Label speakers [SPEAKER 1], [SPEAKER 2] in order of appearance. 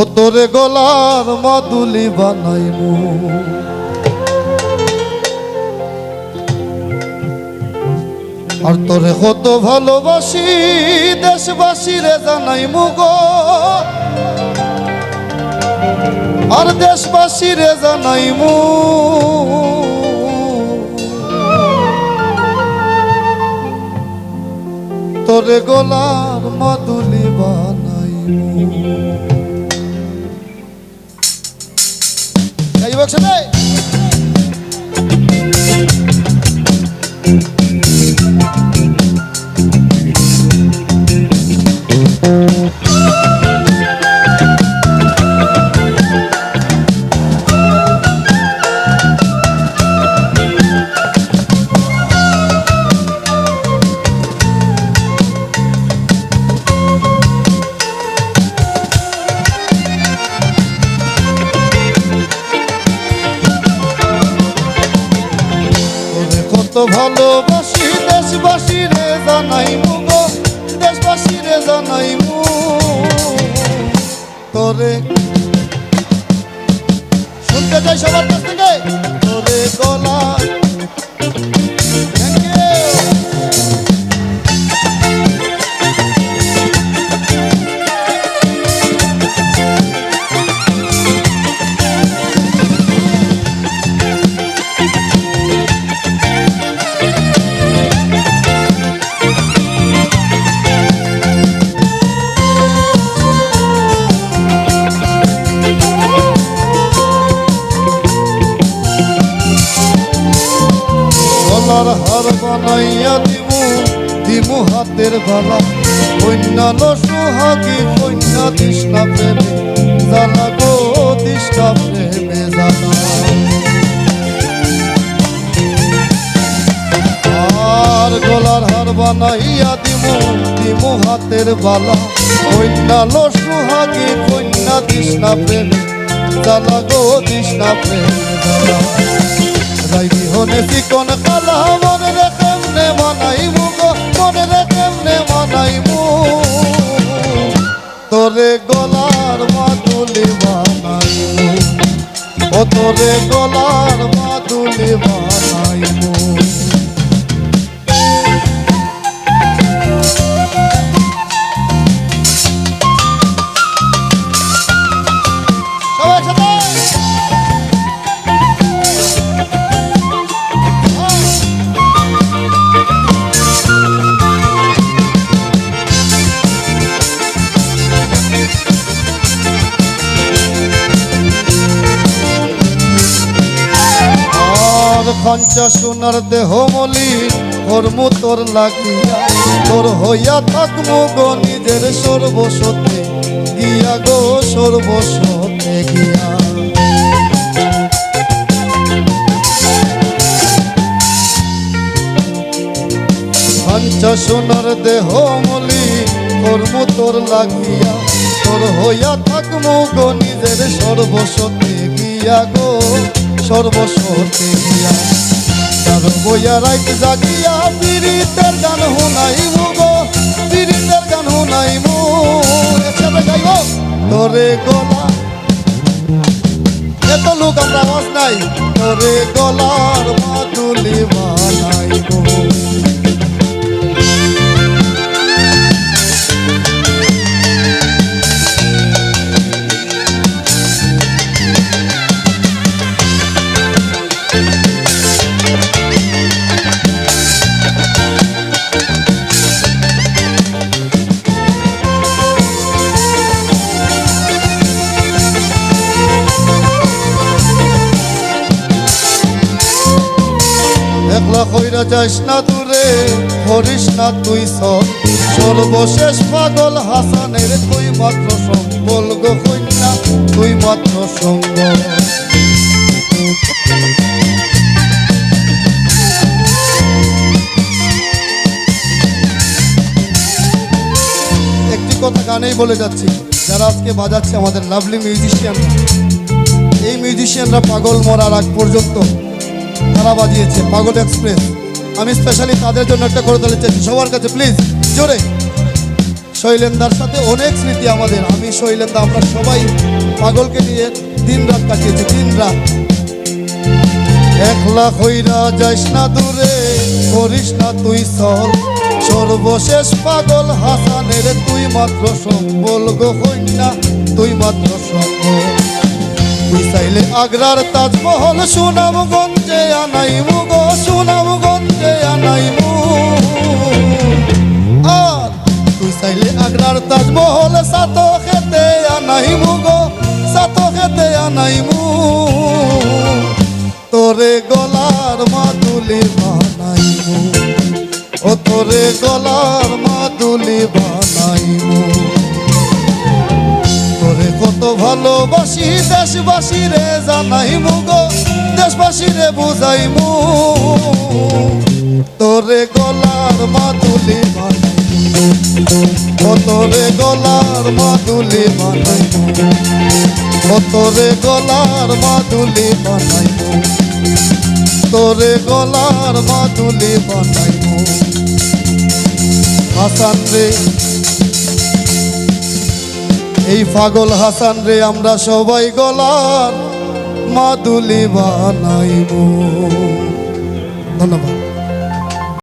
[SPEAKER 1] ও তোরে গলার মাদুলি বানাইমু। আর তোরে কত ভালোবাসি দেশবাসী রে জানাইমু গো। আর দেশবাসী রে জানাইমু। তোরে গলার মাদুলি বানাইমু। গাইব একসাথে তোরে কত ভালোবাসি, দেশবাসী রে জানাই মুগ দেশবাসী রে জানাইমু তোরে শুনতে চাই সবার কাছ থেকে। তোরে গলা বানাইয়া দিমু দিমু হাতের বালা। অন্যান্য সুহাগী কন্যা তৃষ্ণা প্রেমে জানা গো, তৃষ্ণা প্রেমে জানা। আর গলার হার বানাইয়া দিমু দিমু হাতের বালা। অন্যান্য সুহাগী কন্যা তৃষ্ণা প্রেমে জানা গো, তৃষ্ণা প্রেমে জানা। রাই বিহনে চিকন কালা মনে কেমনে মানাইমু গো মনে রে তোরে গলার মাদুলি বানাইমু। ও তোরে গলার খঞ্চা সোনার দেহ মলি কর্ম তোর লাগিয়া তোর হইয়া থাকব গো নিজের সর্বসতে গিয়া গো সর্বসতে গিয়া। খঞ্চা সোনার দেহ মলি কর্ম তোর লাগিয়া তোর হইয়া থাকব গো নিজের সর্বসতে গিয়া গো সর্বসতে গিয়া। তার বইয়া রাইত জাগিয়া পীড়িতের গান হোনাই গো, পীড়িতের গান শুনাইমু। একসাথে গাইব, তোরে গলা। এত লোক আমরা নাই, তোরে গলার মাতুলি বানাইব কইরা যাস না দূরে হরিস না তুই সব। সর্বশেষ পাগল হাসানের তুই মাত্র সম্বল গো কন্যা, তুই মাত্র সঙ্গ একটি কথা গানেই বলে যাচ্ছি, যারা আজকে বাজাচ্ছে আমাদের লাভলি মিউজিশিয়ানরা এই মিউজিশিয়ানরা পাগল মরার আগ পর্যন্ত তারা বাজিয়েছে পাগল এক্সপ্রেস আমি স্পেশালি তাদের জন্য একটা করে দিতে চাইছি সবার কাছে প্লিজ জোরে। শৈলেন্দার সাথে অনেক স্মৃতি আমাদের। আমি, শৈলেন্দা, আমরা সবাই পাগলকে নিয়ে দিন রাত কাটিয়েছি দিন রাত একলা হইরা যাইস না দূরে, করিস না তুই সল সর্বশেষ পাগল হাসানের, তুই মাত্র সম্বল গো কন্যা, তুই মাত্র সম্বল। চাইলে আগ্রার তাজমহল সুনামগঞ্জে আনাইমু গো সুনামগঞ্জে আনাইমু। আর চাইলে আগ্রার তাজমহল সাত খেতে আনাইমু গো সাত খেতে আনাইমু। তোরে গলার মাদুলি বানাইমু, ও তোরে গলার মাদুলি বানাইমু। ভালোবাসি দেশবাসী রে জানাইমু গো, দেশবাসী রে বুঝাইমু। তোরে গলার মাদুলি বানাইমু ও তোরে গলার মাদুলি বানাইমু ও তোরে গলার মাদুলি বানাইমু তোরে গলার মাদুলি বানাইমু হাসান রে এই পাগল হাসান রে আমরা সবাই গলার মাদুলি বানাইব। ধন্যবাদ।